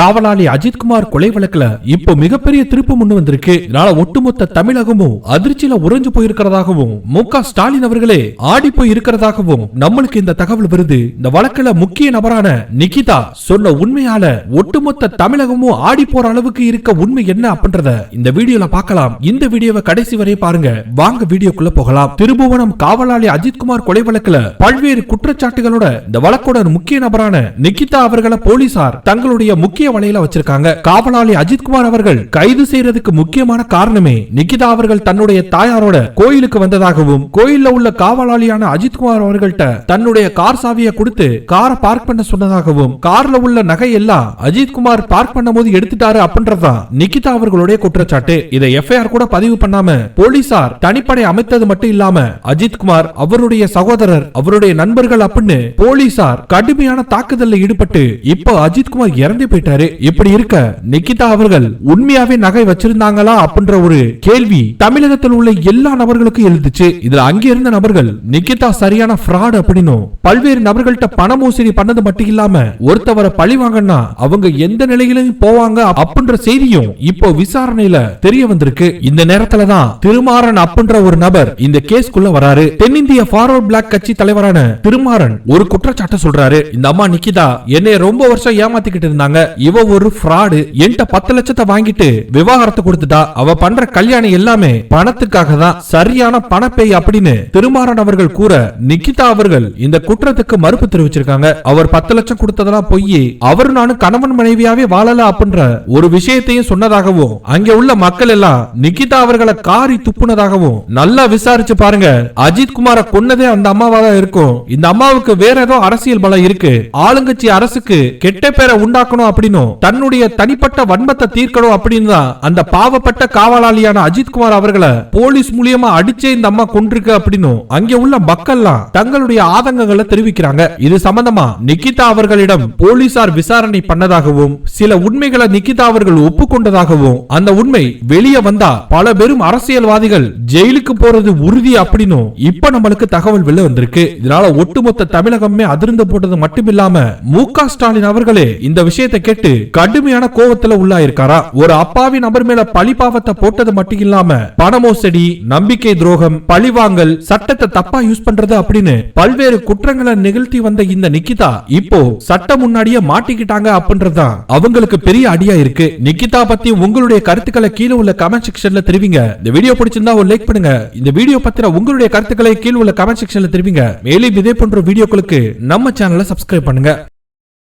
காவலாளி அஜித்குமார் கொலை வழக்குல இப்போ மிகப்பெரிய திருப்பு முன்னு வந்திருக்கு. இதனால ஒட்டுமொத்த தமிழகமும் அதிர்ச்சியில உறைஞ்சு போயிருக்கிறதாகவும் மு க ஸ்டாலின் அவர்களே ஆடி போய் இருக்கிறதாகவும் நம்மளுக்கு இந்த தகவல் வருது. இந்த வழக்குல முக்கிய நபரான நிகிதா சொன்ன உண்மையால ஒட்டுமொத்த தமிழகமும் ஆடி போற அளவுக்கு இருக்க உண்மை என்ன அப்படின்றத இந்த வீடியோல பார்க்கலாம். இந்த வீடியோவை கடைசி வரை பாருங்க. வாங்க வீடியோக்குள்ள போகலாம். திருபுவனம் காவலாளி அஜித்குமார் கொலை வழக்குல பல்வேறு குற்றச்சாட்டுகளோட இந்த வழக்கோட முக்கிய நபரான நிகிதா அவர்களை போலீசார் தங்களுடைய முக்கிய வலையில வச்சிருக்காங்க. காவலாளி அஜித்குமார் அவர்கள் கைது செய்யறதுக்கு முக்கியமான காரணமே நிகிதா அவர்கள் தன்னுடைய தாயாரோட கோயிலுக்கு வந்ததாகவும் கோயில்ல உள்ள காவலாளியான அஜித்குமார் அவர்கள்ட்ட தன்னுடைய கார் சாவியை கொடுத்து காரை பார்க் பண்ண சொன்னதாகவும் கார்ல உள்ள நகை எல்லாம் அஜித்குமார் பார்க் பண்ணும்போது எடுத்துட்டாரு அப்படின்றதான் நிகிதா அவர்களுடைய குற்றச்சாட்டு. இதை எஃப்ஐஆர் கூட பதிவு பண்ணாம போலீசார் தனிப்படை அமைத்தது மட்டும் இல்லாம அஜித்குமார் அவருடைய சகோதரர் அவருடைய நண்பர்கள் அப்படின்னு போலீசார் கடுமையான தாக்குதல்ல ஈடுபட்டு இப்போ அஜித்குமார் இறந்து போயிட்டாரு. இப்படி இருக்க நிக்கிதா அவர்கள் உண்மையாவே நகை வச்சிருந்தாங்களா அப்படின்ற ஒரு கேள்வி தமிழகத்தில் உள்ள எல்லா நபர்களுக்கும் எழுதிச்சு இதுல அங்க இருந்த நபர்கள் நிக்கிதா சரியான fraud அப்படின்னும் பல்வேறு நபர்கள்ட்ட பண மோசடி பண்ணது மட்டும் இல்லாம ஒருத்தவரை பழி வாங்கன்னா அவங்க எந்த நிலையிலும் போவாங்க அப்படின்ற செய்தியும் இப்போ விசாரணையில தெரிய வந்திருக்கு. இந்த நேரத்துல தான் திருமாறன் அப்படின்ற ஒரு நபர் இந்த கேஸ்க்குள்ள வராரு. தென்னிந்திய ஃபார்வர்ட் பிளாக் கட்சி தலைவரான திருமாறன் ஒரு குற்றச்சாட்டை சொல்றாரு. இந்த அம்மா நிக்கிதா என்னை ரொம்ப வருஷம் ஏமாத்திக்கிட்டு இருந்தாங்க. இவ ஒரு ஃப்ராடு என்கிட்ட பத்து லட்சத்தை வாங்கிட்டு விவாகரத்தை கொடுத்துட்டா அவ பண்ற கல்யாணம் எல்லாமே பணத்துக்காக தான் சரியான பணப்பேய் அப்படின்னு திருமாறன் அவர்கள் கூற நிக்கிதா அவர்கள் இந்த குற்றத்துக்கு மறுப்பு தெரிவிச்சிருக்காங்க. அவர் பத்து லட்சம் கொடுத்ததெல்லாம் பொய் அவர் நானும் கணவன் மனைவியாவே வாழல அப்படின்ற ஒரு விஷயத்தையும் சொன்னதாகவும் அங்க உள்ள மக்கள் எல்லாம் நிக்கிதா அவர்களை காரி துப்புனதாகவும் நல்லா விசாரிச்சு பாருங்க. அஜித் குமார கொன்னதே அந்த அம்மாவா தான் இருக்கும். இந்த அம்மாவுக்கு வேற ஏதோ அரசியல் பலம் இருக்கு. ஆளுங்கட்சி அரசுக்கு கெட்ட பேரை உண்டாக்கணும் அப்படின்னு அப்படின்னும் தன்னுடைய தனிப்பட்ட வன்மத்தை தீர்க்கணும் அப்படின்னு தான் அந்த பாவப்பட்ட காவலாளியான அஜித் குமார் அவர்களை போலீஸ் மூலியமா அடிச்சே இந்த அம்மா கொண்டிருக்கு அப்படின்னும் அங்க உள்ள மக்கள்லாம் தங்களுடைய ஆதங்கங்களை தெரிவிக்கிறாங்க. இது சம்பந்தமா நிகிதா அவர்களிடம் போலீசார் விசாரணை பண்ணதாகவும் சில உண்மைகளை நிகிதா அவர்கள் ஒப்புக்கொண்டதாகவும் அந்த உண்மை வெளியே வந்தா பல பெரும் அரசியல்வாதிகள் ஜெயிலுக்கு போறது உறுதி அப்படின்னும் இப்ப நம்மளுக்கு தகவல் வெளில வந்திருக்கு. இதனால ஒட்டுமொத்த தமிழகமே அதிர்ந்து போட்டது மட்டுமில்லாம மு க ஸ்டாலின் அவர்களே இந்த விஷயத்தை கேட்டு கடுமையான கோவத்துல உள்ளாயிருக்காரா? ஒரு அப்பாவி நபர் மேல பழி பாவத்தை போட்டது மட்டும் இல்லாம பண மோசடி நம்பிக்கை துரோகம் பழிவாங்கல் சட்டத்தை தப்பா யூஸ் பண்றது அப்படின்னு பல்வேறு குற்றங்களை நிகழ்த்தி வந்த இந்த நிக்கிதா இப்போ சட்ட முன்னாடியே மாட்டிக்கிட்டாங்க அப்படின்றதுதான். அவங்களுக்கு பெரிய அடியா இருக்கு. நிக்கிதா பத்தி உங்களுடைய கருத்துக்களை கீழே உள்ள கமெண்ட் செக்ஷன்ல தெரிவிங்க. இந்த வீடியோ பிடிச்சிருந்தா ஒரு லைக் பண்ணுங்க. இந்த வீடியோ பத்திர உங்களுடைய கருத்துக்களை கீழே உள்ள கமெண்ட் செக்ஷன்ல தெரிவிங்க. மேலும் இதே போன்ற வீடியோக்களுக்கு நம்ம சேனலை சப்ஸ்கிரைப் பண்ணுங்க.